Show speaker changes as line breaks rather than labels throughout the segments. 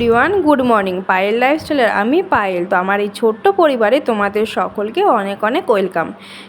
Everyone, good morning. Payel লাইফস্টাইলের আমি পায়েল। তো আমার এই ছোট্ট পরিবারে তোমাদের সকলকে অনেক অনেক ওয়েলকাম।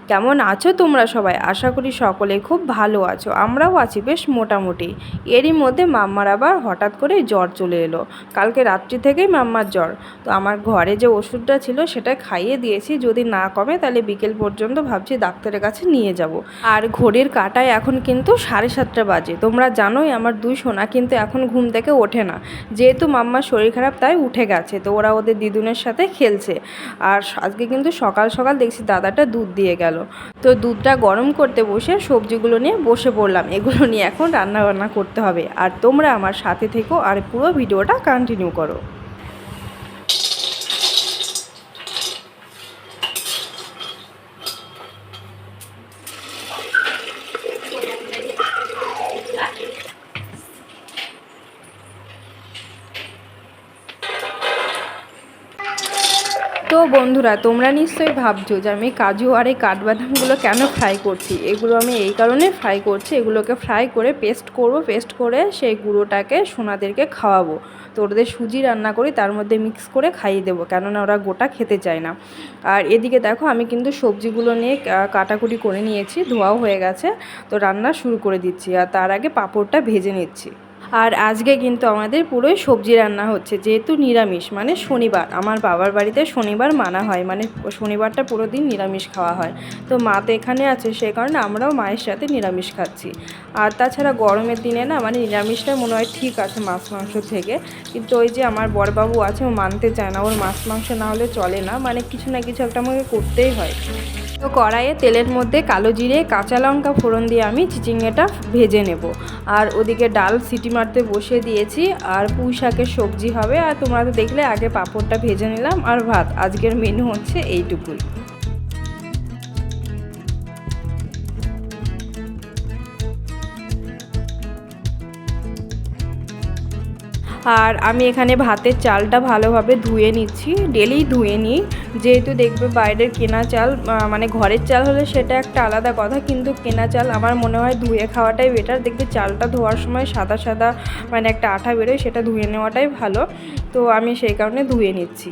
কেমন আছো তোমরা সবাই? আশা করি সকলে খুব ভালো আছো। আমরাও আছি বেশ মোটামুটি। এরই মধ্যে মাম্মার আবার হঠাৎ করে জ্বর চলে এলো। কালকে রাত্রি থেকেই মাম্মার জ্বর। তো আমার ঘরে যে ওষুধটা ছিল সেটা খাইয়ে দিয়েছি। যদি না কমে তাহলে বিকেল পর্যন্ত ভাবছি ডাক্তারের কাছে নিয়ে যাব। আর ঘড়ির কাটায় এখন কিন্তু সাড়ে সাতটা বাজে। তোমরা জানোই আমার দুই সোনা কিন্তু এখন ঘুম থেকে ওঠে না। যেহেতু মাম্মার শরীর খারাপ তাই উঠে গেছে। তো ওরা ওদের দিদুনের সাথে খেলছে। আর আজকে কিন্তু সকাল সকাল দেখছি দাদাটা দুধ দিয়ে গেল। তো দুধটা গরম করতে বসে সবজিগুলো নিয়ে বসে পড়লাম। এগুলো নিয়ে এখন রান্না বান্না করতে হবে। আর তোমরা আমার সাথে থেকো আর পুরো ভিডিওটা কন্টিনিউ করো। তো বন্ধুরা, তোমরা নিশ্চয়ই ভাবছ যে আমি কাজু আর এই কাঠবাদামগুলো কেন ফ্রাই করছি? এগুলো আমি এই কারণে ফ্রাই করছি, এগুলোকে ফ্রাই করে পেস্ট করব, পেস্ট করে সেই গুঁড়োটাকে সোনাদেরকে খাওয়াবো। তো ওদের সুজি রান্না করি, তার মধ্যে মিক্স করে খাইয়ে দেবো, কেননা ওরা গোটা খেতে চায় না। আর এদিকে দেখো, আমি কিন্তু সবজিগুলো নিয়ে কাটাকুটি করে নিয়েছি, ধোয়াও হয়ে গেছে, তো রান্না শুরু করে দিচ্ছি, আর তার আগে পাঁপড়টা ভেজে নিচ্ছি। আর আজকে কিন্তু আমাদের পুরোই সবজি রান্না হচ্ছে, যেহেতু নিরামিষ মানে শনিবার। আমার বাবার বাড়িতে শনিবার মানা হয় মানে শনিবারটা পুরো দিন নিরামিষ খাওয়া হয়। তো মা তো এখানে আছে সেই কারণে আমরাও মায়ের সাথে নিরামিষ খাচ্ছি। আর তাছাড়া গরমের দিনে না মানে নিরামিষটা মনে হয় ঠিক আছে মাছ মাংস থেকে। কিন্তু ওই যে আমার বড়বাবু আছে, ও মানতে চায় না, ওর মাছ মাংস না হলে চলে না মানে কিছু না কিছু একটা আমাকে করতেই হয়। তো কড়াইয়ে তেলের মধ্যে কালো জিরে, কাঁচা লঙ্কা ফোড়ন দিয়ে আমি চিচিঙ্গেটা ভেজে নেব। আর ওদিকে ডাল সিটি মারতে বসিয়ে দিয়েছি, আর পুঁই শাকের সবজি হবে, আর তোমরা তো দেখলে আগে পাঁপড়টা ভেজে নিলাম, আর ভাত। আজকের মেনু হচ্ছে এইটুকুই। আর আমি এখানে ভাতের চালটা ভালোভাবে ধুয়ে নিচ্ছি, ডেলি ধুয়ে নিই। যেহেতু দেখবে বাইরের কেনা চাল মানে ঘরের চাল হলে সেটা একটা আলাদা কথা, কিন্তু কেনা চাল আমার মনে হয় ধুয়ে খাওয়াটাই বেটার দেখবে চালটা ধোয়ার সময় সাদা সাদা মানে একটা আঠা বেরোয় সেটা ধুয়ে নেওয়াটাই ভালো। তো আমি সেই কারণে ধুয়ে নিচ্ছি।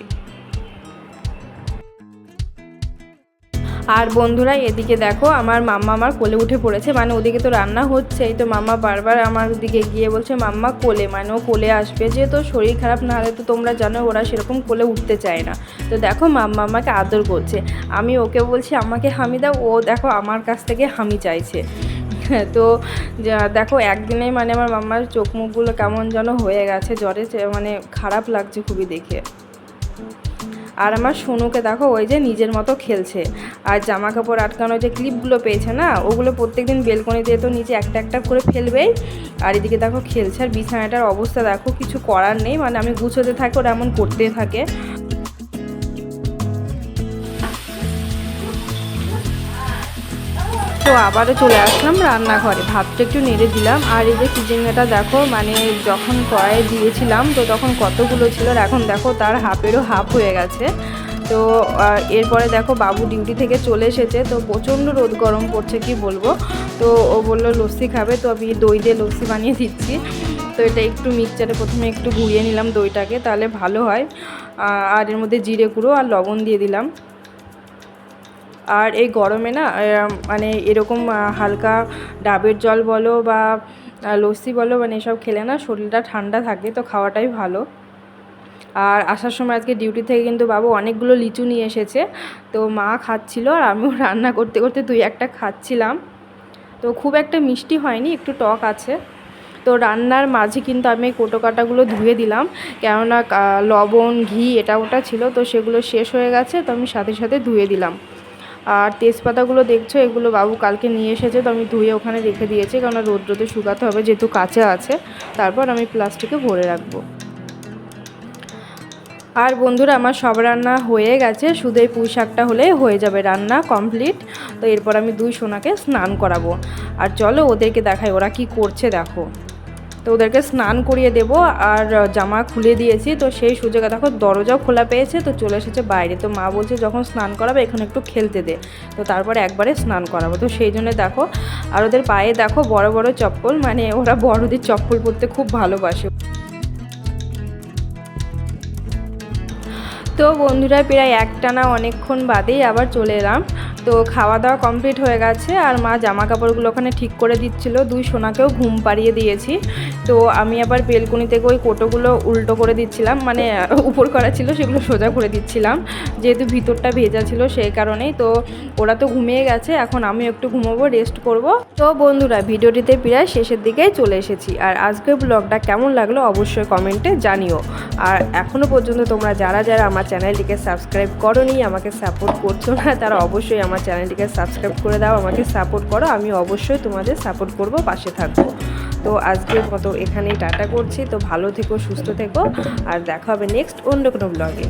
আর বন্ধুরা, এদিকে দেখো আমার মাম্মা আমার কোলে উঠে পড়েছে। মানে ওদিকে তো রান্না হচ্ছেই তো মাম্মা বারবার আমার দিকে গিয়ে বলছে, মাম্মা, কোলে মানে ও কোলে আসবে, যেহেতু ওর শরীর খারাপ, না হলে তো তোমরা জানো ওরা সেরকম কোলে উঠতে চায় না। তো দেখো মাম্মা আমাকে আদর করছে। আমি ওকে বলছি, আমাকে হামি দাও, ও দেখো আমার কাছ থেকে হামি চাইছে। তো দেখো একদিনে মানে আমার মাম্মার চোখ মুখগুলো কেমন যেন হয়ে গেছে, জ্বরে মানে খারাপ লাগছে খুবই দেখে। আর আমার সোনুকে দেখো, ওই যে নিজের মতো খেলছে। আর জামা কাপড় আটকানো যে ক্লিপগুলো পেয়েছে না, ওগুলো প্রত্যেকদিন বেলকনি দিয়ে তো নিচে একটা একটা করে ফেলবেই আর এদিকে দেখো খেলছে আর বিছানাটার অবস্থা দেখো, কিছু করার নেই। মানে আমি গুছোতে থাকি, ওরা এমন করতে থাকে। তো আবারও চলে আসলাম রান্নাঘরে। ভাতটা একটু নেড়ে দিলাম। আর এই যে চিচিঙ্গাটা দেখো মানে যখন কড়াইয়ে দিয়েছিলাম, তো তখন কতগুলো ছিল আর এখন দেখো তার হাফেরও হাফ হয়ে গেছে। তো এরপরে দেখো বাবু ডিউটি থেকে চলে এসেছে, তো প্রচণ্ড রোদ গরম পড়ছে, কি বলব? তো ও বলল, লস্যি খাবে? তো আমি দই দিয়ে লস্যি বানিয়ে দিচ্ছি। তো এটা একটু মিক্সচারে প্রথমে একটু ঘুরিয়ে নিলাম দইটাকে, তাহলে ভালো হয়। আর এর মধ্যে জিরে গুঁড়ো আর লবণ দিয়ে দিলাম। আর এই গরমে না মানে এরকম হালকা ডাবের জল বলো বা লস্যি বলো মানে এসব খেলে না শরীরটা ঠান্ডা থাকে, তো খাওয়াটাই ভালো। আর আসার সময় আজকে ডিউটি থেকে কিন্তু বাবু অনেকগুলো লিচু নিয়ে এসেছে, তো মা খাচ্ছিল আর আমিও রান্না করতে করতে দুই একটা খাচ্ছিলাম। তো খুব একটা মিষ্টি হয়নি, একটু টক আছে। তো রান্নার মাঝে কিন্তু আমি কোটো কাটাগুলো ধুয়ে দিলাম, কেননা লবণ, ঘি, এটা ওটা ছিল, তো সেগুলো শেষ হয়ে গেছে, তো আমি সাথে সাথে ধুয়ে দিলাম। আর তেজপাতাগুলো দেখছ, এগুলো বাবু কালকে নিয়ে এসেছে, তো আমি ধুয়ে ওখানে রেখে দিয়েছি, কারণ রোদ রোদে শুকাতে হবে, যেহেতু কাঁচা আছে। তারপর আমি প্লাস্টিকে ভরে রাখব। আর বন্ধুরা, আমার সব রান্না হয়ে গেছে শুধু এই পুঁই শাকটা হলে হয়ে যাবে রান্না কমপ্লিট। তো এরপর আমি দুই সোনাকে স্নান করাবো। আর চলো ওদেরকে দেখাই, ওরা কি করছে দেখো। তো ওদেরকে স্নান করিয়ে দেবো আর জামা খুলে দিয়েছি। তো সেই সুযোগে দেখো দরজাও খোলা পেয়েছে, তো চলে এসেছে বাইরে। তো মা বলছে যখন স্নান করাবে এখানে একটু খেলতে দে। তো তারপরে একবারে স্নান করাবো। তো সেই জন্য দেখো, আর ওদের পায়ে দেখো বড় বড় চপ্পল মানে ওরা বড়দের চপ্পল পরতে খুব ভালোবাসে। তো বন্ধুরা, প্রায় একটানা অনেকক্ষণ বাদেই আবার চলে এলাম। তো খাওয়া দাওয়া কমপ্লিট হয়ে গেছে আর মা জামা কাপড়গুলো ওখানে ঠিক করে দিচ্ছিল। দুই সোনাকেও ঘুম পাড়িয়ে দিয়েছি। তো আমি আবার বেলকুনি থেকে ওই কোটোগুলো উল্টো করে দিচ্ছিলাম মানে উপর করা ছিল সেগুলো সোজা করে দিচ্ছিলাম। যেহেতু ভিতরটা ভেজা ছিল সেই কারণেই তো ওরা তো ঘুমিয়ে গেছে, এখন আমি একটু ঘুমোবো রেস্ট করব। তো বন্ধুরা, ভিডিওটিতে প্রায় শেষের দিকে চলে এসেছি। আর আজকের ব্লগটা কেমন লাগল অবশ্যই কমেন্টে জানিও। আর এখনও পর্যন্ত তোমরা যারা যারা আমার চ্যানেলটিকে সাবস্ক্রাইব করোনি, আমাকে সাপোর্ট করছ না, তারা অবশ্যই আমার চ্যানেলটিকে সাবস্ক্রাইব করে দাও, আমাকে সাপোর্ট করো আমি অবশ্যই তোমাদের সাপোর্ট করব, পাশে থাকব। তো আজকের মতো এখানেই টাটা করছি। তো ভালো থেকো, সুস্থ থেকো। আর দেখা হবে নেক্সট অন্য কোনো ব্লগে